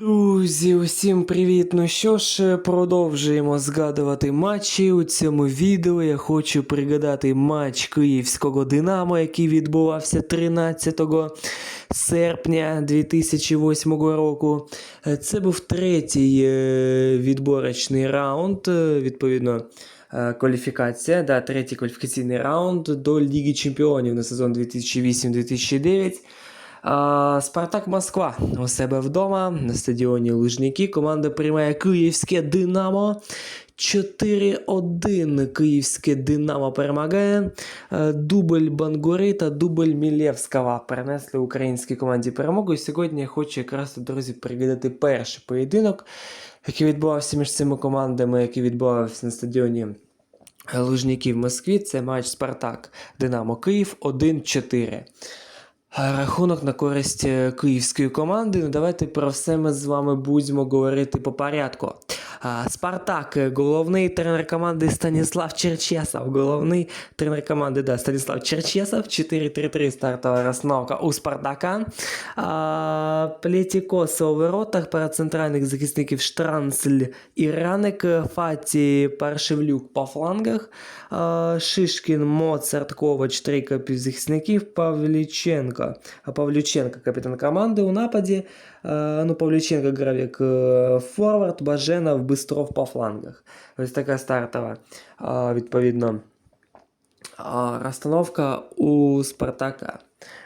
Друзі, усім привіт! Ну що ж, продовжуємо згадувати матчі. У цьому відео я хочу пригадати матч київського Динамо, який відбувався 13 серпня 2008 року. Е, Це був третій е, відборочний раунд, е, відповідно. е, Кваліфікація, да, третій кваліфікаційний раунд до Ліги Чемпіонів на сезон 2008-2009. Спартак Москва у себе вдома на стадіоні Лужники. Команда приймає Київське Динамо. 4-1 Київське Динамо перемагає. Дубль Бангури та дубль Мілєвського принесли українській команді перемогу. І сьогодні я хочу якраз, друзі, пригадати перший поєдинок, який відбувався між цими командами, який відбувався на стадіоні Лужники в Москві. Це матч Спартак Динамо Київ 1-4. Рахунок на користь е, київської команди. Ну, давайте про все ми з вами будемо говорити по порядку. А, Спартак, е, головний тренер команди Станіслав Черчесов. Головний тренер команди да, Станіслав Черчесов. 4-3-3 стартова розстановка у Спартака. А, Плетікоса у воротах, пара центральних захисників Штранцель і Раник, Фаті Паршевлюк по флангах. А, Шишкін, Моцарт, Ковач, трійка півзахисників, Павліченко. А Павлюченко капітан команди у нападі. А, Ну, Павлюченко грав як е, форвард, Баженов, Бистров по флангах. Ось така стартова, відповідно, розстановка у Спартака.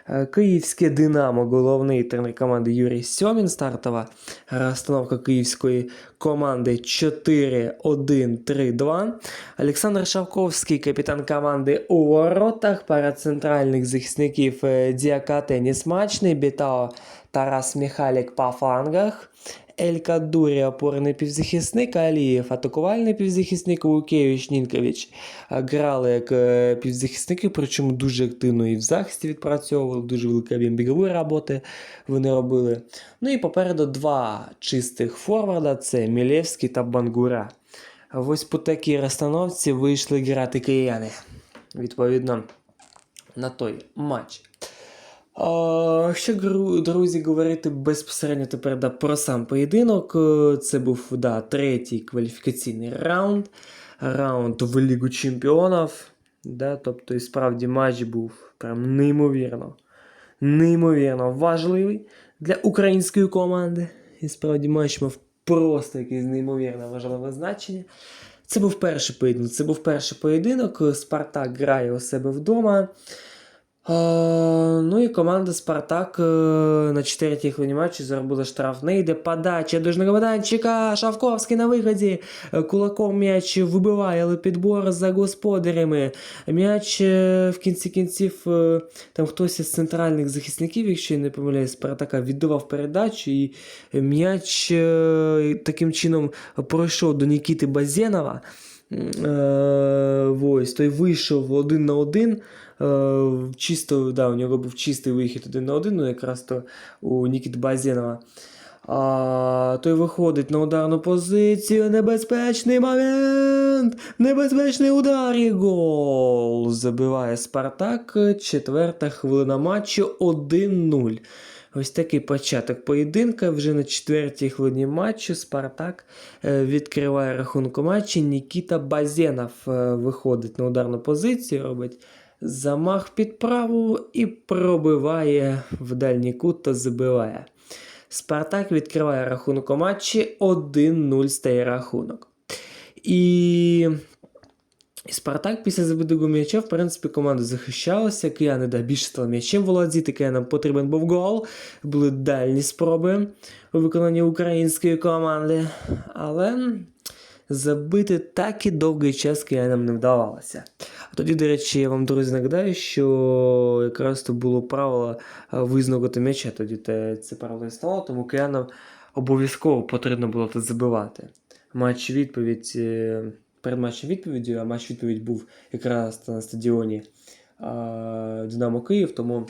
Е, Київське Динамо, головний тренер команди Юрій Сьомін. Стартова розстановка київської команди 4-1-3-2. Олександр Шавковський, капітан команди у воротах. Пара центральних захисників е, Діакате Несмачний, Бітао Тарас Міхалік по флангах. Ель Кадурі, опорний півзахисник, Алієв, атакувальний півзахисник, Лукевич, Нінкович грали як е, півзахисники, причому дуже активно і в захисті відпрацьовували, дуже об'єм бігової роботи вони робили. Ну і попереду два чистих форварда це Мілєвський та Бангура. Ось по такій розстановці вийшли грати кияни. Відповідно на той матч. Якщо, друзі, говорити безпосередньо тепер да, про сам поєдинок, е, це був да, третій кваліфікаційний раунд, раунд в Лігу Чемпіонів. Да, тобто, і справді матч був прям неймовірно, неймовірно важливий для української команди. І справді матч мав просто якесь неймовірно важливе значення. Це був перший поєдинок. Це був перший поєдинок. Спартак грає у себе вдома. Ну і команда Спартак е, на четвертій хвилині матчу заробила. Не йде подача дужного майданчика. Шавковський на виході. Е, Кулаком м'яч вибиває, але підбор за господарями. М'яч е, в кінці кінців там хтось із центральних захисників, якщо я не помиляюсь, Спартака віддавав передачу, і м'яч таким чином пройшов до Нікіти Базєнова. Е, ось, той вийшов один на один. Е, чисто, да, у нього був чистий вихід один на один, ну якраз то у Нікіти Базєнова. А, той виходить на ударну позицію. Небезпечний момент! Небезпечний удар і гол! Забиває Спартак. Четверта хвилина матчу 1-0. Ось такий початок поєдинка. Вже на четвертій хвилині матчу Спартак е, відкриває рахунок матчі. Нікіта Базєнов е, виходить на ударну позицію, робить замах під праву і пробиває в дальній кут та забиває. Спартак відкриває рахунок у матчі 1-0 стає рахунок. І Спартак після забитого м'яча, в принципі, команда захищалася. Кияни да, більше стали м'ячем володіти, киянам потрібен був гол. Були дальні спроби у виконанні української команди. Але забити так і довгий час киянам не вдавалося. А тоді, до речі, я вам, друзі, нагадаю, що якраз то було правило визноготи м'яча. Тоді це правило існувало, тому киянам обов'язково потрібно було тут забивати. Матч відповідь. Е, перед матчем відповіддю, а матч відповідь був якраз на стадіоні Динамо Київ, тому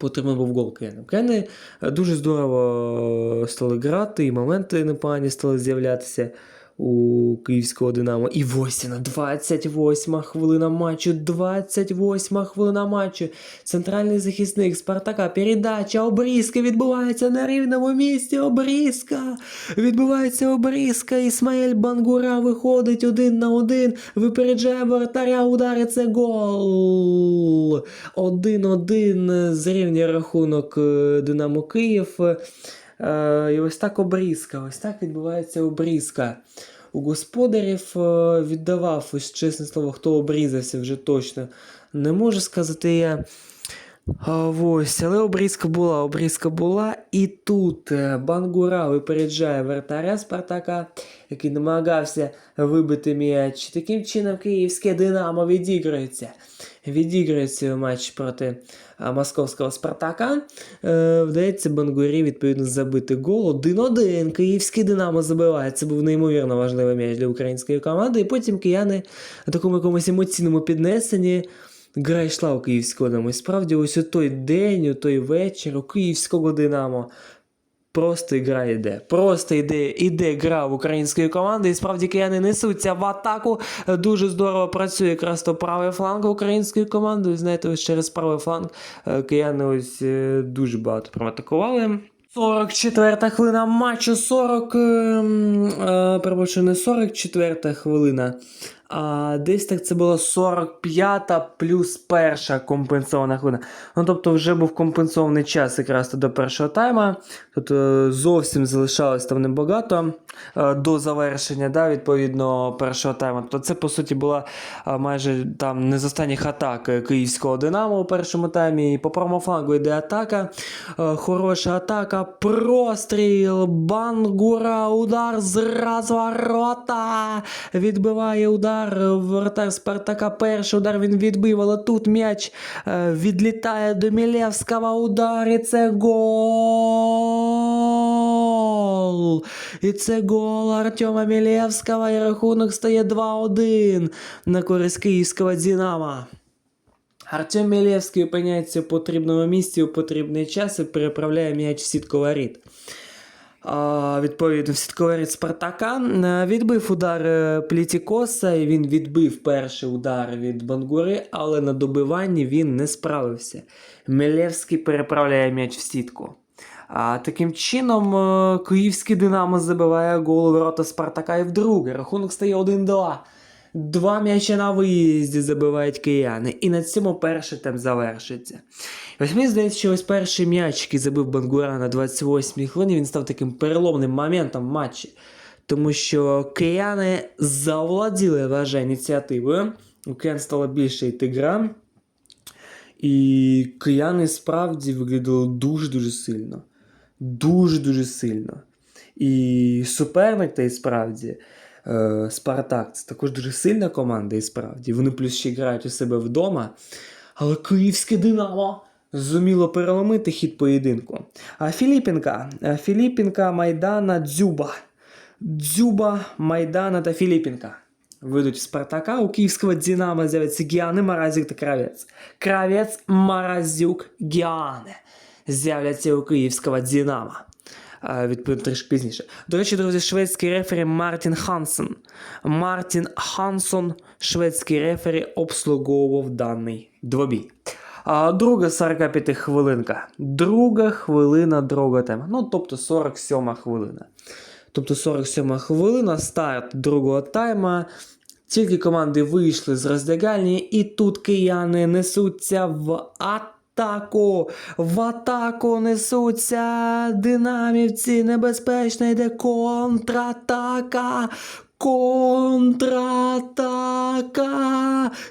потрібен був гол Кияни. Кияни е, дуже здорово стали грати, і моменти непогані стали з'являтися у київського Динамо. І Восіна, 28 хвилина матчу, 28 хвилина матчу. Центральний захисник Спартака. Передача обрізка відбувається на рівному місці. Обрізка. Відбувається обрізка. Ісмаїль Бангура виходить один на один. Випереджає вратаря. Удари це гол. 1-1 зрівнює рахунок е, Динамо Київ. Е, І ось так обрізка. Ось так відбувається обрізка. У господарів е, віддавав, ось чесне слово, хто обрізався вже точно. Не можу сказати я. Ось, але обрізка була, обрізка була. І тут е, Бангура випереджає вратаря Спартака, який намагався вибити м'яч. Таким чином київське Динамо відіграється. Відіграється матч проти московського Спартака. Е, вдається Бангурі відповідно забити гол. 1-1. Київський Динамо забиває. Це був неймовірно важливий м'яч для української команди. І потім кияни на такому якомусь емоційному піднесенні. Гра йшла у київського Динамо. І справді, ось у той день, у той вечір у київського Динамо. Просто гра йде. Просто йде, іде гра в української команди. І справді кияни несуться в атаку. Дуже здорово працює якраз то правий фланг української команди. Знаєте, ось через правий фланг е, кияни ось е, дуже багато проатакували. 44-та хвилина матчу, 40. ем, е, перепрошую, не 44 хвилина. А десь так це було 45-та плюс перша компенсована хвилина. Ну, тобто вже був компенсований час якраз до першого тайма. Тобто зовсім залишалось там небагато е, до завершення, да, відповідно, першого тайму. Тобто це, по суті, була е, майже там не з останніх атак київського Динамо у першому таймі. І по правому флангу йде атака. Хороша атака. Простріл. Бангура. Удар з розворота. Відбиває удар. Вратар Спартака. Перший удар він відбив, але тут м'яч е, відлітає до Мілєвського. Удар. І це гол. І це гол Артема Мілєвського. І рахунок стає 2-1 на користь київського Динамо. Артем Мілєвський опиняється в потрібному місці у потрібний час і переправляє м'яч в сітку воріт. Відповідно, сітку Спартака Е, відбив удар е, Плітікоса, і він відбив перший удар від Бангури, але на добиванні він не справився. Мілєвський переправляє м'яч в сітку. А таким чином, е, київський Динамо забиває гол у ворота Спартака і вдруге. Рахунок стає 1-2. Два м'ячі на виїзді забивають кияни. І на цьому перший тайм завершиться. Ось мені здається, що ось перший м'яч, який забив Бангура на 28-й хвилині, він став таким переломним моментом в матчі. Тому що кияни завладіли вважаю, ініціативою. У киян стало більше йти гра. І кияни справді виглядали дуже-дуже сильно. Дуже-дуже сильно. І суперник та й справді. Е, Спартак це також дуже сильна команда, і справді. Вони плюс ще грають у себе вдома. Але київське Динамо зуміло переломити хід поєдинку. А Філіппінка, е, Філіппінка, Майдана, Дзюба. Дзюба, Майдана та Філіппінка. Вийдуть Спартака, у київського Динамо з'являться Гіани, Маразюк та Кравець. Кравець, Маразюк, Гіани з'являться у київського Динамо. А, Відповідно трішки пізніше. До речі, друзі, шведський рефері Мартін Хансен. Мартін Хансон, шведський рефері, обслуговував даний двобій. А друга 45 хвилинка. Друга хвилина, друга тема. Ну, тобто 47 хвилина. Тобто 47 хвилина, старт другого тайма. Тільки команди вийшли з роздягальні, і тут кияни несуться в атаку. В атаку несуться динамівці. Небезпечно йде контратака. Контратака!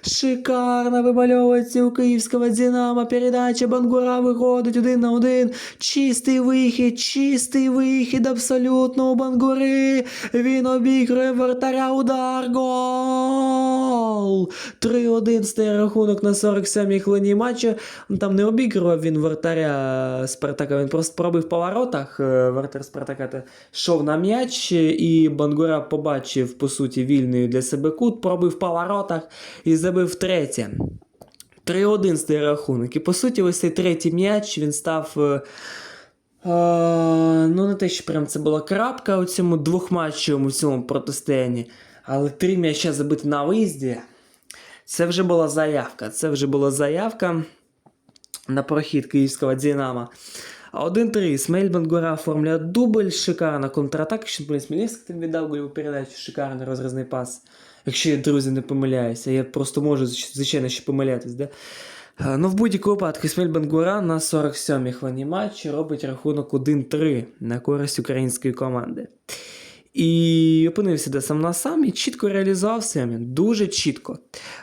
Шикарно вимальовується у київського Динамо. Передача Бангура виходить один на один. Чистий вихід, чистий вихід абсолютно у Бангури. Він обігрує вратаря удар. Гол! 3-1 стає рахунок на 47-й хвилині матчу. Там не обігрував він вратаря Спартака, він просто пробив по воротах. Е, Вратар Спартака та йшов на м'яч, і Бангура побачив, по суті, вільний для себе кут, пробив по воротах і забив третє. 3-1 стає рахунок. І по суті, ось цей третій м'яч він став. е, А, ну, не те, що прям це була крапка у цьому двохматчевому цьому протистоянні, але три м'яча забити на виїзді. Це вже була заявка. Це вже була заявка на прохід київського Динамо. А 1-3. Ісмаїль Бангура оформлює дубль, шикарна контратака. Що блин, Смілєвський там віддав гольову передачу, шикарний розрізний пас. Якщо я, друзі, не помиляюся, я просто можу, звичайно, ще помилятись, да? Ну, в будь-якому випадку Ісмаїль Бангура на 47-й хвилині матчі робить рахунок 1-3 на користь української команди. І опинився де сам на сам і чітко реалізував себе. Дуже чітко.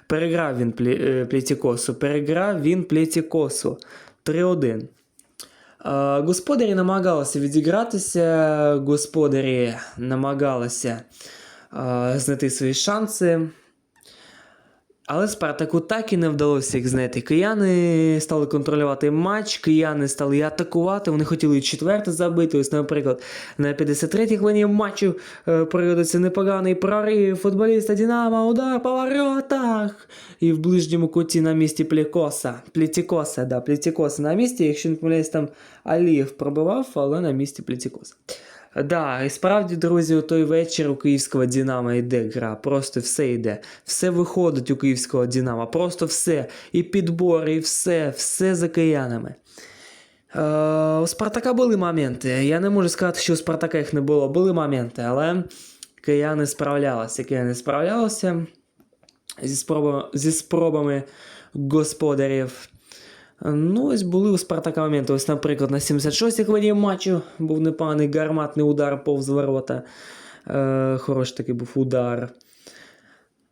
Переграв він плі, е, Плетікосу, переграв він Плетікосу 3-1. Господарі намагалися відігратися, господарі намагалися знайти свої шанси. Але Спартаку так і не вдалося їх знайти. Кияни стали контролювати матч, кияни стали і атакувати. Вони хотіли четверте забити. Ось, наприклад, на 53-й хвилині матчу е, проводиться непоганий прорив футболіста Динамо, удар по воротах. І в ближньому куті на місці Плікоса. Плітікоса, да, Плітікоса на місці. Якщо не помиляюсь, там Алієв пробивав, але на місці Плітікоса. Да, і справді, друзі, у той вечір у київського Динамо йде гра. Просто все йде. Все виходить у київського Динамо. Просто все. І підбори, і все, все за киянами. Е, у Спартака були моменти. Я не можу сказати, що у Спартака їх не було. Були моменти, але кияни справлялися. Кияни справлялися зі, спробами, зі спробами господарів. Ну, ось були у Спартака моменти. Ось, наприклад, на 76-й хвилині матчу був непоганий гарматний удар повз ворота. Е, хороший такий був удар.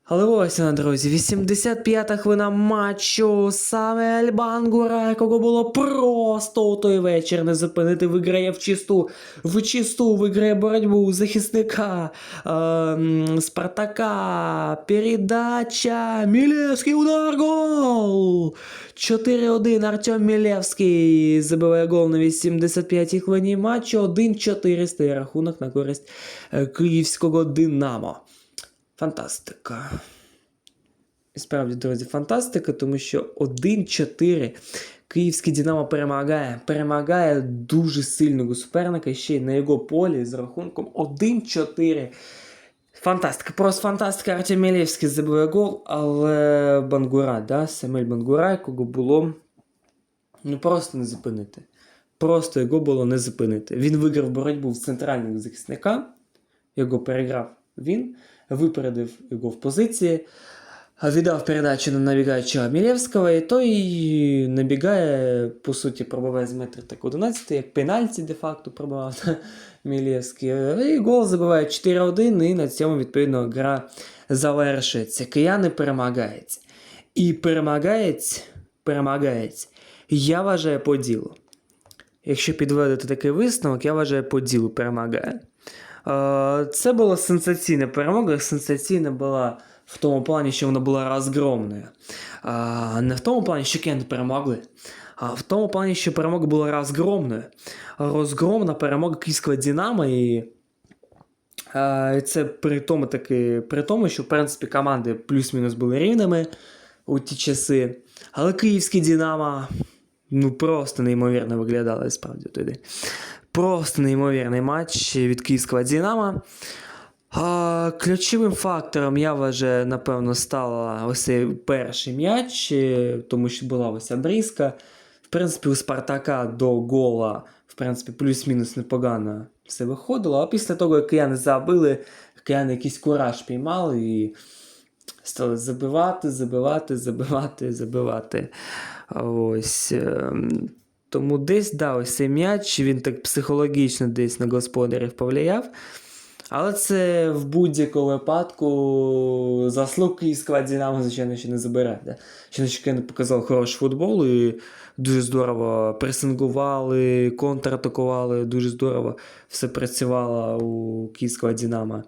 Але ось вона, друзі, 85-та хвилина матчу. Саме Альбангура, якого було просто у той вечір не зупинити, виграє в чисту, в чисту виграє боротьбу захисника е, Спартака. Передача. Мілєвський удар гол! 4-1 Артем Мілєвський забиває гол на 85-й хвилині матчу. 1-4 стає рахунок на користь е, київського Динамо. Фантастика. І справді, друзі, фантастика, тому що 1-4 київський Динамо перемагає. Перемагає дуже сильного суперника ще й на його полі з рахунком 1-4. Фантастика, просто фантастика. Артем Мілєвський забиває гол, але Бангура, да, Самель Бангура, якого було ну просто не зупинити. Просто його було не зупинити. Він виграв боротьбу в центрального захисника, його переграв він, випередив його в позиції, віддав передачу на набігаючого Мілєвського, і той набігає, по суті, пробиває з метра так 11, як пенальті де-факто пробивав Мілєвський. І гол забиває 4-1, і на цьому, відповідно, гра завершується. Кияни перемагають. І перемагають, перемагають, я вважаю по ділу. Якщо підводити такий висновок, я вважаю по ділу перемагає. Е, Це була сенсаційна перемога. Сенсаційна була в тому плані, що вона була розгромною. Не в тому плані, що кияни перемогли, а в тому плані, що перемога була розгромною. Розгромна перемога київського Динамо і. Це при тому, таки, при тому, що в принципі команди плюс-мінус були рівними у ті часи. Але київський Динамо ну просто неймовірно виглядало справді тоді. Просто неймовірний матч від київського Динамо. А, ключовим фактором, я вважаю, напевно, стала ось перший м'яч, е, тому що була ось обрізка. В принципі, у Спартака до гола, в принципі, плюс-мінус непогано все виходило. А після того, як кияни забили, кияни якийсь кураж піймали і стали забивати, забивати, забивати, забивати. Ось. Тому десь да, ось цей м'яч, він так психологічно десь на господарів повлияв. Але це в будь-якому випадку заслуг київського Динамо, звичайно, ще не забере. Да? Ще показав хороший футбол і дуже здорово пресингували, контратакували, дуже здорово все працювало у київського Динамо.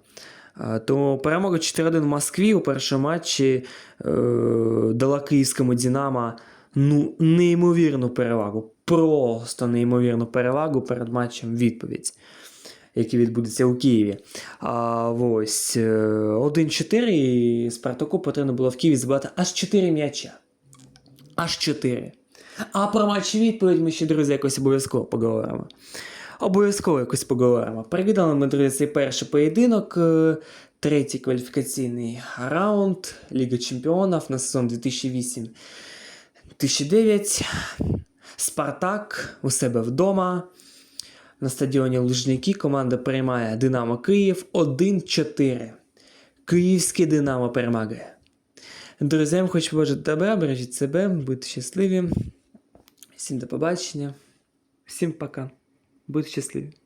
Тому перемога 4-1 в Москві у першому матчі е, дала київському Динамо ну, неймовірну перевагу. Просто неймовірну перевагу перед матчем відповідь який відбудеться у Києві. А, ось е, 1-4 і Спартаку потрібно було в Києві забивати аж 4 м'яча. Аж 4. А про матч відповідь ми ще, друзі, якось обов'язково поговоримо. Обов'язково якось поговоримо. Переглядали ми, друзі, цей перший поєдинок. е, Третій кваліфікаційний раунд Ліги Чемпіонів на сезон 2008-2009. Спартак у себе вдома. На стадіоні Лужники команда приймає Динамо Київ 1-4. Київське Динамо перемагає. Вам хочу побажати добра, бережіть себе, будьте щасливі. Всім до побачення. Всім пока. Будьте щасливі.